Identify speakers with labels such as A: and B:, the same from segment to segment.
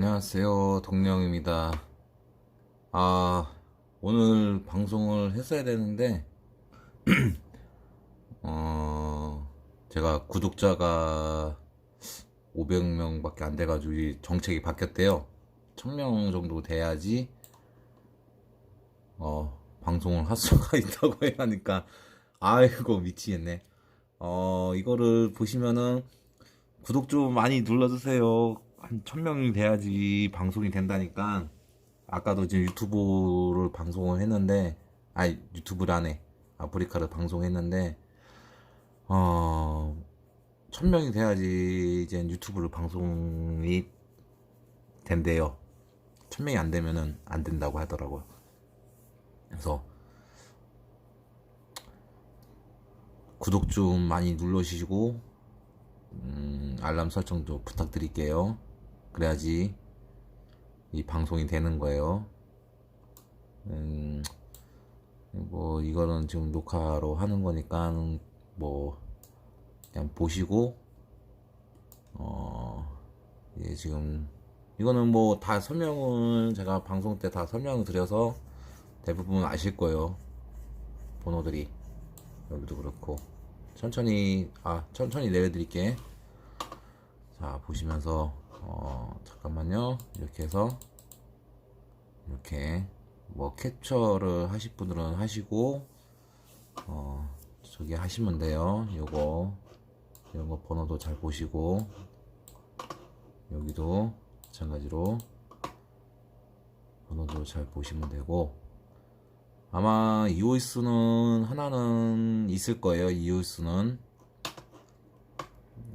A: 안녕하세요. 동령입니다. 아, 오늘 방송을 했어야 되는데, 어, 제가 구독자가 500명 밖에 안 돼가지고 이 정책이 바뀌었대요. 1000명 정도 돼야지, 어, 방송을 할 수가 있다고 해야 하니까, 아이고, 미치겠네. 어, 이거를 보시면은, 구독 좀 많이 눌러주세요. 한 1000명이 돼야지 방송이 된다니까. 아까도 지금 유튜브를 방송을 했는데, 아니, 유튜브라네. 아프리카를 방송했는데, 어, 1000명이 돼야지 이제 유튜브를 방송이 된대요. 1000명이 안 되면은 안 된다고 하더라고요. 그래서, 구독 좀 많이 눌러주시고, 음, 알람 설정도 부탁드릴게요. 그래야지 이 방송이 되는 거예요. 음, 뭐 이거는 지금 녹화로 하는 거니까 뭐 그냥 보시고 어, 예, 지금 이거는 뭐 다 설명을 제가 방송 때 다 설명을 드려서 대부분 아실 거예요. 번호들이 여기도 그렇고 천천히 아 천천히 내려드릴게. 자 보시면서 어 잠깐만요. 이렇게 해서 이렇게 뭐 캡처를 하실 분들은 하시고 어 저기 하시면 돼요. 요거 이런 거 번호도 잘 보시고 여기도 마찬가지로 번호도 잘 보시면 되고. 아마 이오이스는 하나는 있을 거예요. 이오이스는.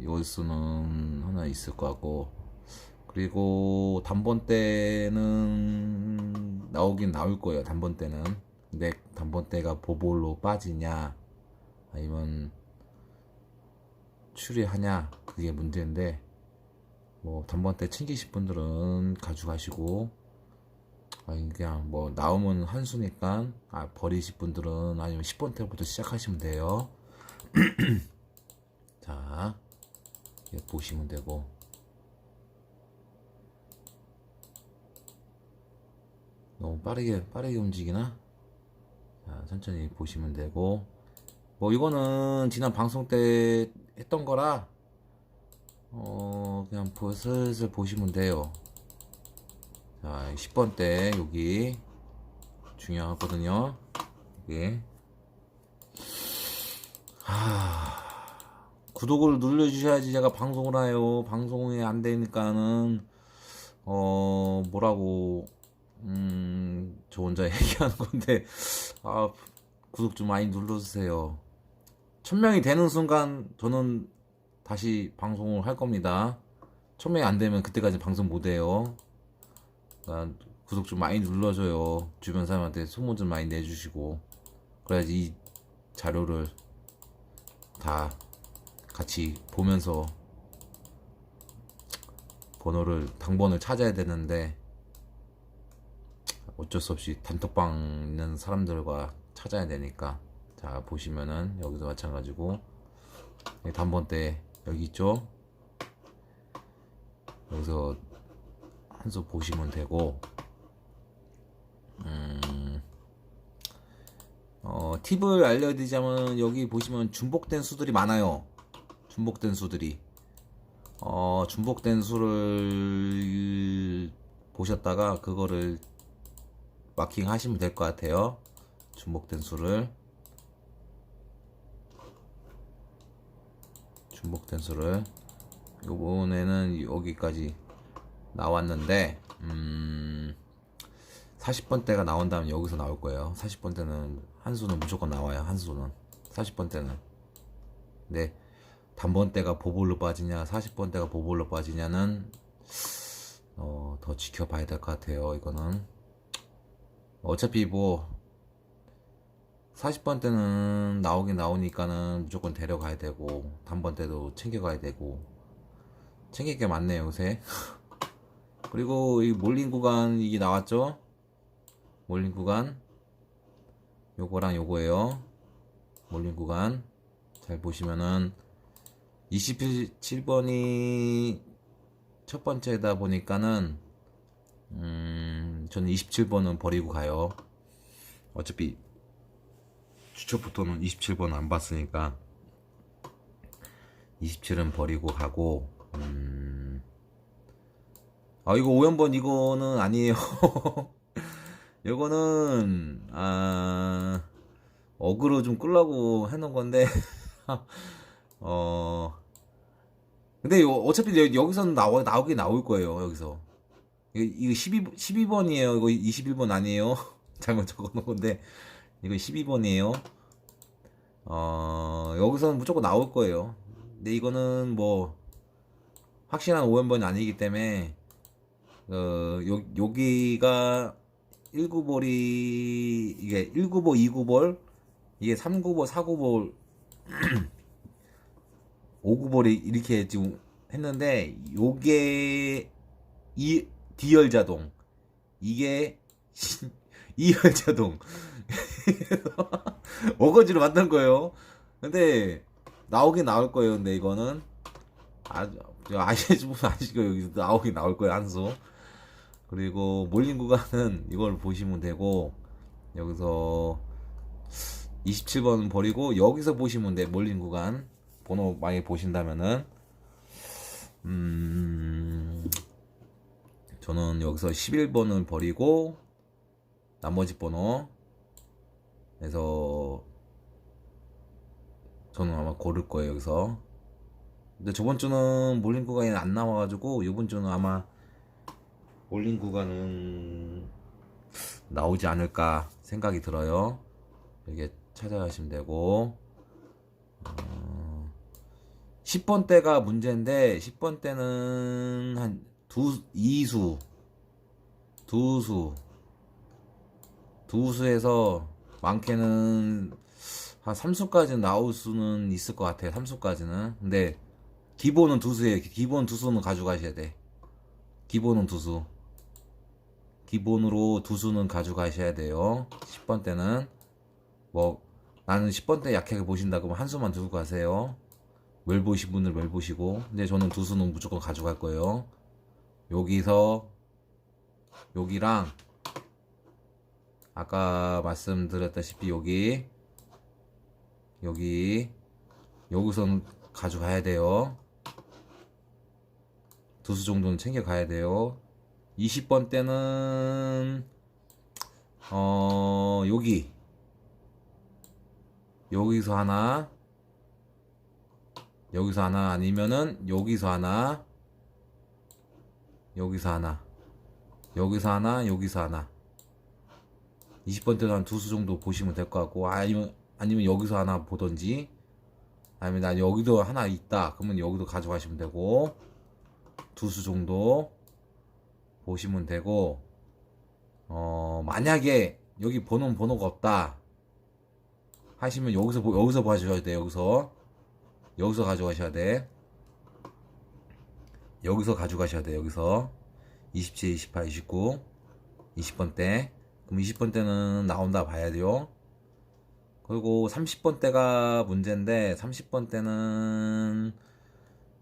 A: 이오이스는 하나 있을 것 같고 그리고 단번 때는 나오긴 나올 거예요. 단번 때는. 근데 단번 때가 보볼로 빠지냐 아니면 추리하냐 그게 문제인데 뭐 단번 때 챙기실 분들은 가져가시고 아니 그냥 뭐 나오면 한 수니까 아 버리실 분들은 아니면 10번 때부터 시작하시면 돼요. 자 보시면 되고 너무 빠르게 빠르게 움직이나? 자, 천천히 보시면 되고 뭐 이거는 지난 방송 때 했던 거라 어 그냥 보- 슬슬 보시면 돼요. 자, 10번 때 여기 중요하거든요. 여기 하... 구독을 눌러주셔야지 제가 방송을 해요. 방송이 안 되니까는 어 뭐라고 음, 저 혼자 얘기하는 건데, 아, 구독 좀 많이 눌러주세요. 천명이 되는 순간 저는 다시 방송을 할 겁니다. 천명이 안 되면 그때까지 방송 못 해요. 그러니까 구독 좀 많이 눌러줘요. 주변 사람한테 소문 좀 많이 내주시고. 그래야지 이 자료를 다 같이 보면서 번호를, 당번을 찾아야 되는데, 어쩔 수 없이 단톡방 있는 사람들과 찾아야 되니까 자 보시면은 여기도 마찬가지고 여기 단번 때 여기 있죠? 여기서 한 수 보시면 되고 음, 어, 팁을 알려드리자면 여기 보시면 중복된 수들이 많아요. 중복된 수들이. 어, 중복된 수를 보셨다가 그거를 마킹 하시면 될 것 같아요. 중복된 수를 중복된 수를 요번에는 여기까지 나왔는데 음 40번 대가 나온 다음 여기서 나올 거예요. 40번 대는 한 수는 무조건 나와요. 한 수는 40번 대는 근데 단번 대가 보볼로 빠지냐 40번 대가 보볼로 빠지냐는 어, 더 지켜봐야 될 것 같아요. 이거는 어차피 뭐 40번 때는 나오긴 나오니까는 무조건 데려가야 되고 단번 때도 챙겨가야 되고. 챙길 게 많네요 요새. 그리고 이 몰린 구간 이게 나왔죠? 몰린 구간. 요거랑 요거예요. 몰린 구간. 잘 보시면은 27번이 첫 번째다 보니까는 음, 저는 27번은 버리고 가요. 어차피 주초부터는 27번 안 봤으니까 27은 버리고 가고 음... 아 이거 5연번 이거는 아니에요. 이거는 아 어그로 좀 끌라고 해놓은 건데 어 근데 요- 어차피 여- 여기서는 나오, 나오긴 나올 거예요 여기서 이거 12, 12번이에요. 이거 21번 아니에요? 잘못 적어 놓은 건데. 이거 12번이에요. 어 여기서는 무조건 나올 거예요. 근데 이거는 뭐 확실한 5연번이 아니기 때문에 어 요, 여기가 1구볼이 이게 1구볼 2구볼 이게 3구볼 4구볼 5구볼이 이렇게 지금 했는데 요게 이 D열 자동. 이게 E열 자동. 어거지로 만든 거예요. 근데 나오긴 나올 거예요. 근데 이거는 아, 아시는 분 아시고 여기서 나오긴 나올 거예요 한수. 그리고 몰린 구간은 이걸 보시면 되고 여기서 27번 버리고 여기서 보시면 돼 몰린 구간. 번호 많이 보신다면은. 음 저는 여기서 11번을 버리고 나머지 번호 그래서 저는 아마 고를 거예요 여기서. 근데 저번 주는 몰린 구간이 안 나와가지고 이번 주는 아마 몰린 구간은 나오지 않을까 생각이 들어요. 이렇게 찾아가시면 되고. 어, 10번 때가 문제인데 10번 때는 한 두, 2수. 두수. 두수에서 많게는 한 3수까지는 나올 수는 있을 것 같아요 3수까지는. 근데 기본은 두수예요 기본 두수는 가져가셔야 돼. 기본은 두수. 기본으로 두수는 가져가셔야 돼요. 10번 때는 뭐 나는 10번 때 약하게 보신다 그러면 한 수만 두고 가세요. 웰 보신 분들 웰 보시고. 근데 저는 두 수는 무조건 가져갈 거예요 여기서 여기랑 아까 말씀드렸다시피 여기 여기 여기선 가져가야 돼요. 두 수 정도는 챙겨 가야 돼요. 20번 때는 어 여기 여기서 하나 여기서 하나 아니면은 여기서 하나 여기서 하나. 여기서 하나 여기서 하나. 20번 때도 한 두 수 정도 보시면 될 것 같고 아니면 아니면 여기서 하나 보던지 아니면 나 여기도 하나 있다. 그러면 여기도 가져가시면 되고 두 수 정도 보시면 되고 어 만약에 여기 번호는 번호가 없다 하시면 여기서 보- 여기서 봐주셔야 돼 여기서. 여기서 가져가셔야 돼 여기서 가져가셔야 돼 여기서 27, 28, 29 20번 때. 그럼 20번 때는 나온다 봐야 돼요. 그리고 30번 때가 문제인데 30번 때는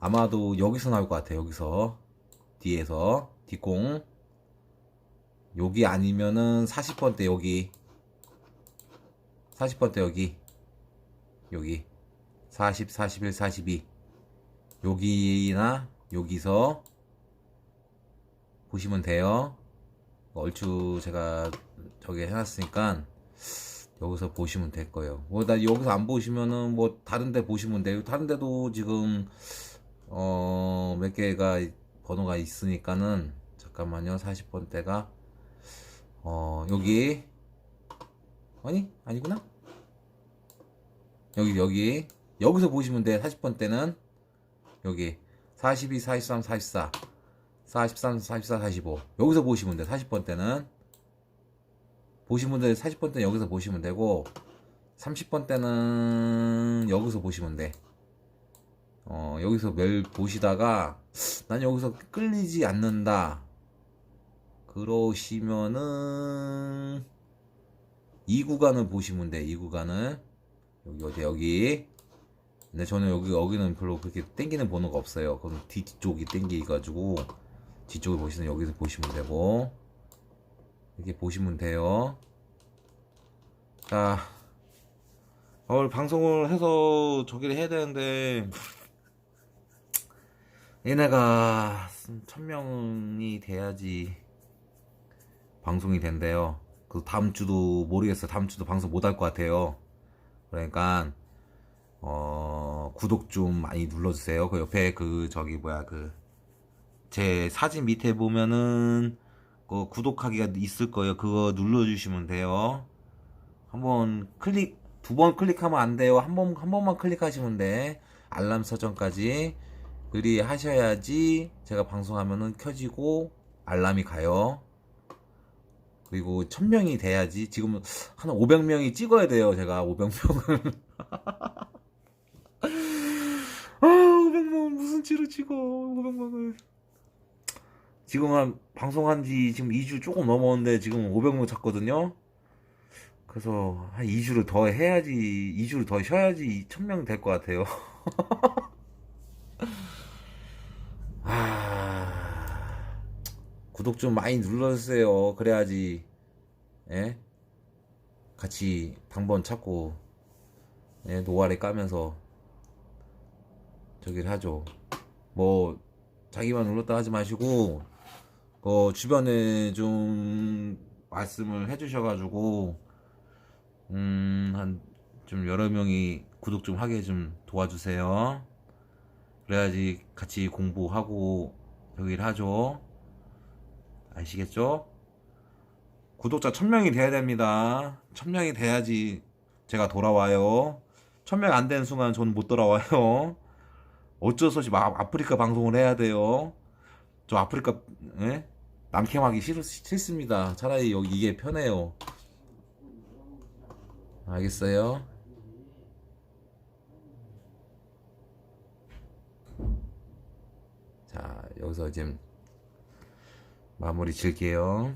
A: 아마도 여기서 나올 것 같아요. 여기서. 뒤에서. 뒷공. 여기 아니면은 40번 때 여기. 40번 때 여기. 여기. 40, 41, 42 여기나 여기서 보시면 돼요. 얼추 제가 저기 해놨으니까 여기서 보시면 될 거예요. 뭐 나 여기서 안 보시면은 뭐 다른 데 보시면 돼요. 다른 데도 지금 어 몇 개가 번호가 있으니까는 잠깐만요. 40번 때가. 어 여기. 아니 아니구나. 여기 여기. 여기서 보시면 돼. 40번 때는. 여기 42 43 44 43 44 45 여기서 보시면 돼. 40번 때는. 보신 분들 40번 때는 여기서 보시면 되고 30번 때는 여기서 보시면 돼. 어, 여기서 멜 보시다가 난 여기서 끌리지 않는다. 그러시면은 이 구간을 보시면 돼. 이 구간을. 여기 어디 여기 근데 저는 여기 여기는 별로 그렇게 땡기는 번호가 없어요 그럼 뒤쪽이 땡기가지고 뒤쪽을 보시면 여기서 보시면 되고 이렇게 보시면 돼요. 자, 오늘 방송을 해서 저기를 해야 되는데 얘네가 천 명이 돼야지 방송이 된대요. 그 다음 주도 모르겠어요. 다음 주도 방송 못 할 것 같아요. 그러니까 어 구독 좀 많이 눌러주세요. 그 옆에 그 저기 뭐야 그 제 사진 밑에 보면은 그 구독하기가 있을 거예요. 그거 눌러주시면 돼요. 한번 클릭 두 번 클릭하면 안 돼요. 한 번 한 번만 클릭하시면 돼. 알람 설정까지 그리 하셔야지 제가 방송하면은 켜지고 알람이 가요. 그리고 1000명이 돼야지 지금 한 500명이 찍어야 돼요. 제가 500명을 아, 500명 무슨 치로 찍어 500명을 지금 한 방송한 지 지금 2주 조금 넘었는데 지금 500명 찾거든요. 그래서 한 2주를 더 해야지 2주를 더 쉬어야지 1000명 될 것 같아요. 아 구독 좀 많이 눌러주세요. 그래야지 예? 같이 방번 찾고 예, 노아래 까면서 저기를 하죠. 뭐 자기만 눌렀다 하지 마시고 그 주변에 좀 말씀을 해주셔가지고 음 한 좀 여러 명이 구독 좀 하게 좀 도와주세요. 그래야지 같이 공부하고 여기를 하죠. 아시겠죠? 구독자 1000명이 돼야 됩니다. 1000명이 돼야지 제가 돌아와요. 1000명 안 되는 순간 저는 못 돌아와요. 어쩔 수 없이 막 아프리카 방송을 해야 돼요. 저 아프리카 예? 남캠하기 싫, 싫습니다. 차라리 여기 이게 편해요. 알겠어요? 자, 여기서 이제 마무리 질게요.